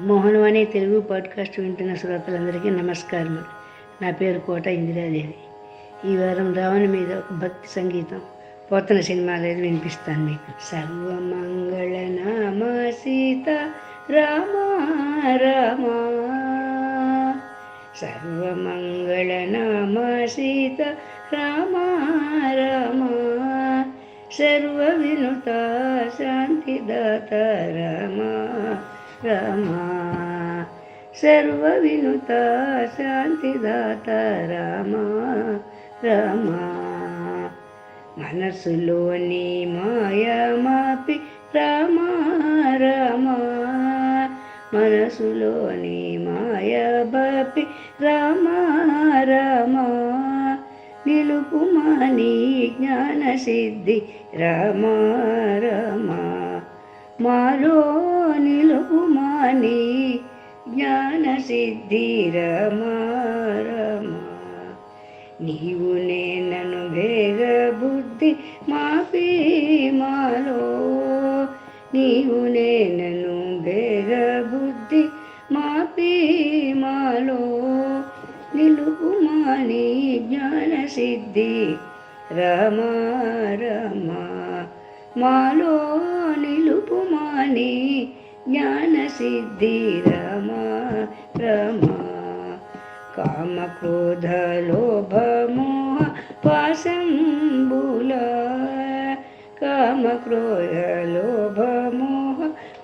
Mohanavani Telugu podcast వింటున్న శ్రోతలందరికీ నమస్కారం నా పేరు కోట ఇందిరాదేవి. ఈ వారం రావణ మీద ఒక భక్తి సంగీతం పోతన సినిమా లేదు వినిపిస్తాను మీకు. సర్వమంగళ నామ సీత రామ రామ. సర్వమంగళ నామ సీత రామ రామ. సర్వ వినుత శాంతిదాత రామ. రామ సర్వ శాంతిదాత రామా రామా. మనసులోని మాయమాపి రామా రామా. మనసులోని మాయబాపి రామా రామా రామ. నిలుపుమాని జ్ఞాన సిద్ధి రామా రామ. మాలో నిలుపుమాని జ్ఞాన సిద్ధి రామ రామ నీవు నేనను వేగ బుద్ధి మాపి మాలో. నీవు నేనను వేగ బుద్ధి మాపి మాలో. నిలుపుమాని జ్ఞాన సిద్ధి రామ రమా మాలో నిలుపుమాని జ్ఞాన సిద్ధి రామ రామ కామ క్రోధ లోభ మోహ పాశంబుల. కామ క్రోధ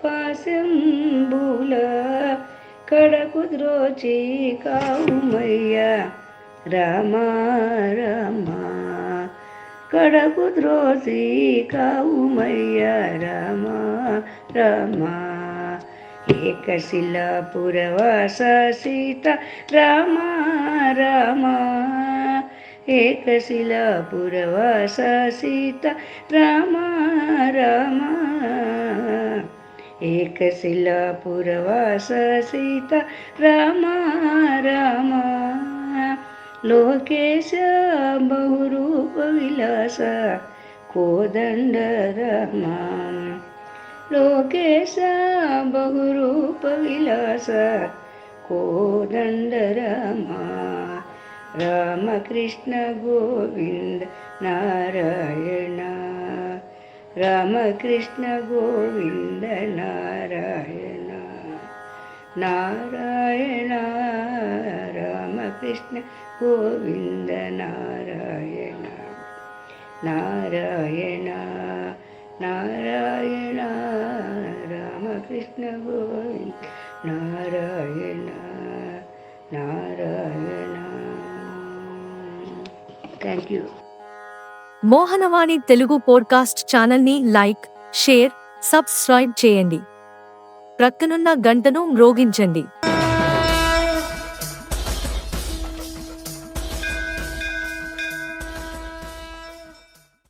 పాశంబుల. కడకు ద్రోచి కావుమయ్య రామ రామ కడకు ద్రోచి కావుమయ్య రామ రామ. ఏకశిలాపురవాస సీత రామ రామ. ఏకశిలాపురవాస సీత రామ రామ. ఏకశిలాపురవాస సీత రామ రామ. లోకేశ విలాస కోదండ లోకేశ బహురూప విలాస కోదండ Ramakrishna Govinda Narayana. Ramakrishna Govinda Narayana. Narayana Ramakrishna Govinda Narayana Narayana Ramakrishna Govinda Narayana Narayana. Thank you Mohanavani Telugu podcast ఛానల్ని లైక్ షేర్ సబ్స్క్రైబ్ చేయండి. ప్రక్కనున్న గంటను మ్రోగించండి.